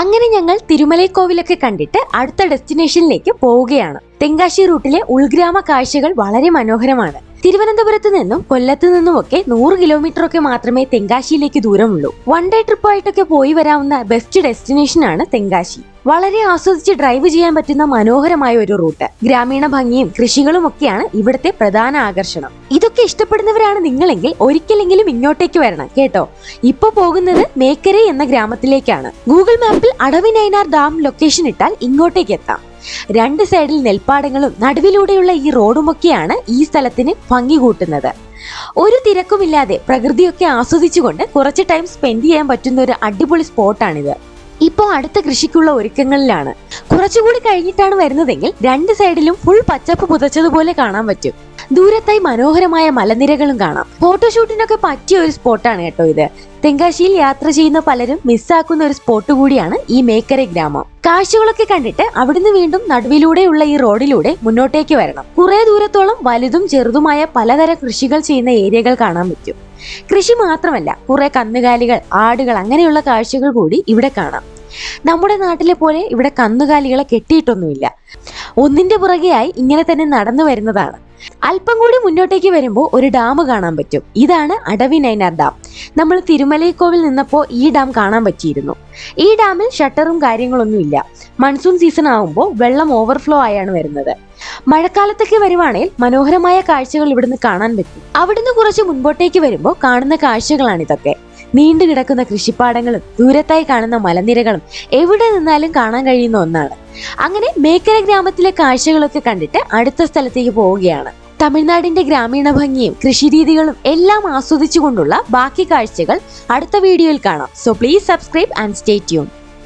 അങ്ങനെ ഞങ്ങൾ തിരുമലൈക്കോവിലൊക്കെ കണ്ടിട്ട് അടുത്ത ഡെസ്റ്റിനേഷനിലേക്ക് പോവുകയാണ്. തെങ്കാശി റൂട്ടിലെ ഉൾഗ്രാമ കാഴ്ചകൾ വളരെ മനോഹരമാണ്. തിരുവനന്തപുരത്ത് നിന്നും കൊല്ലത്ത് നിന്നുമൊക്കെ നൂറ് കിലോമീറ്റർ ഒക്കെ മാത്രമേ തെങ്കാശിയിലേക്ക് ദൂരമുള്ളൂ. വൺ ഡേ ട്രിപ്പായിട്ടൊക്കെ പോയി വരാവുന്ന ബെസ്റ്റ് ഡെസ്റ്റിനേഷൻ ആണ് തെങ്കാശി. വളരെ ആസ്വദിച്ച് ഡ്രൈവ് ചെയ്യാൻ പറ്റുന്ന മനോഹരമായ ഒരു റൂട്ട് ഗ്രാമീണ ഭംഗിയും കൃഷികളും ഒക്കെയാണ് ഇവിടുത്തെ പ്രധാന ആകർഷണം. ഇതൊക്കെ ഇഷ്ടപ്പെടുന്നവരാണ് നിങ്ങളെങ്കിൽ ഒരിക്കലെങ്കിലും ഇങ്ങോട്ടേക്ക് വരണം കേട്ടോ? ഇപ്പൊ പോകുന്നത് മേക്കരെ എന്ന ഗ്രാമത്തിലേക്കാണ്. ഗൂഗിൾ മാപ്പിൽ അടവി നൈനാർ ഡാം ലൊക്കേഷൻ ഇട്ടാൽ ഇങ്ങോട്ടേക്ക് എത്താം. രണ്ട് സൈഡിൽ നെൽപ്പാടങ്ങളും നടുവിലൂടെയുള്ള ഈ റോഡുമൊക്കെയാണ് ഈ സ്ഥലത്തിന് ഭംഗി കൂട്ടുന്നത്. ഒരു തിരക്കുമില്ലാതെ പ്രകൃതിയൊക്കെ ആസ്വദിച്ചുകൊണ്ട് കുറച്ച് ടൈം സ്പെൻഡ് ചെയ്യാൻ പറ്റുന്ന ഒരു അടിപൊളി സ്പോട്ടാണിത് ഇപ്പോൾ അടുത്ത കൃഷിക്കുള്ള ഒരുക്കങ്ങളിലാണ്. കുറച്ചുകൂടി കഴിഞ്ഞിട്ടാണ് വരുന്നതെങ്കിൽ രണ്ട് സൈഡിലും ഫുൾ പച്ചപ്പ് പുതച്ചതുപോലെ കാണാൻ പറ്റും. ദൂരത്തായി മനോഹരമായ മലനിരകളും കാണാം. ഫോട്ടോഷൂട്ടിനൊക്കെ പറ്റിയ ഒരു സ്പോട്ടാണ് കേട്ടോ ഇത്. തെങ്കാശിയിൽ യാത്ര ചെയ്യുന്ന പലരും മിസ്സാക്കുന്ന ഒരു സ്പോട്ട് കൂടിയാണ് ഈ മേക്കര ഗ്രാമം. കാഴ്ചകളൊക്കെ കണ്ടിട്ട് അവിടുന്ന് വീണ്ടും നടുവിലൂടെയുള്ള ഈ റോഡിലൂടെ മുന്നോട്ടേക്ക് വരണം. കുറെ ദൂരത്തോളം വലുതും ചെറുതുമായ പലതരം കൃഷികൾ ചെയ്യുന്ന ഏരിയകൾ കാണാൻ പറ്റും. കൃഷി മാത്രമല്ല കുറെ കന്നുകാലികൾ ആടുകൾ അങ്ങനെയുള്ള കാഴ്ചകൾ കൂടി ഇവിടെ കാണാം. നമ്മുടെ നാട്ടിലെ പോലെ ഇവിടെ കന്നുകാലികളെ കെട്ടിയിട്ടൊന്നുമില്ല. ഒന്നിന്റെ പുറകെയായി ഇങ്ങനെ തന്നെ നടന്നു വരുന്നതാണ്. അല്പം കൂടി മുന്നോട്ടേക്ക് വരുമ്പോൾ ഒരു ഡാം കാണാൻ പറ്റും. ഇതാണ് അടവി നൈനാർ ഡാം. നമ്മൾ തിരുമലൈക്കോവിൽ നിന്നപ്പോൾ ഈ ഡാം കാണാൻ പറ്റിയിരുന്നു. ഈ ഡാമിൽ ഷട്ടറും കാര്യങ്ങളൊന്നുമില്ല മൺസൂൺ സീസൺ ആകുമ്പോൾ വെള്ളം ഓവർഫ്ലോ ആയാണ് വരുന്നത്. മഴക്കാലത്തൊക്കെ വരുവാണെങ്കിൽ മനോഹരമായ കാഴ്ചകൾ ഇവിടുന്ന് കാണാൻ പറ്റും. അവിടുന്ന് കുറച്ച് മുൻപോട്ടേക്ക് വരുമ്പോൾ കാണുന്ന കാഴ്ചകളാണ് ഇതൊക്കെ നീണ്ടു കിടക്കുന്ന കൃഷിപ്പാടങ്ങളും ദൂരത്തായി കാണുന്ന മലനിരകളും എവിടെ നിന്നാലും കാണാൻ കഴിയുന്ന ഒന്നാണ്. അങ്ങനെ മേക്കര ഗ്രാമത്തിലെ കാഴ്ചകളൊക്കെ കണ്ടിട്ട് അടുത്ത സ്ഥലത്തേക്ക് പോവുകയാണ്. തമിഴ്നാടിന്റെ ഗ്രാമീണ ഭംഗിയും കൃഷിരീതികളും എല്ലാം ആസ്വദിച്ചുകൊണ്ടുള്ള ബാക്കി കാഴ്ചകൾ അടുത്ത വീഡിയോയിൽ കാണാം. So please subscribe and stay tune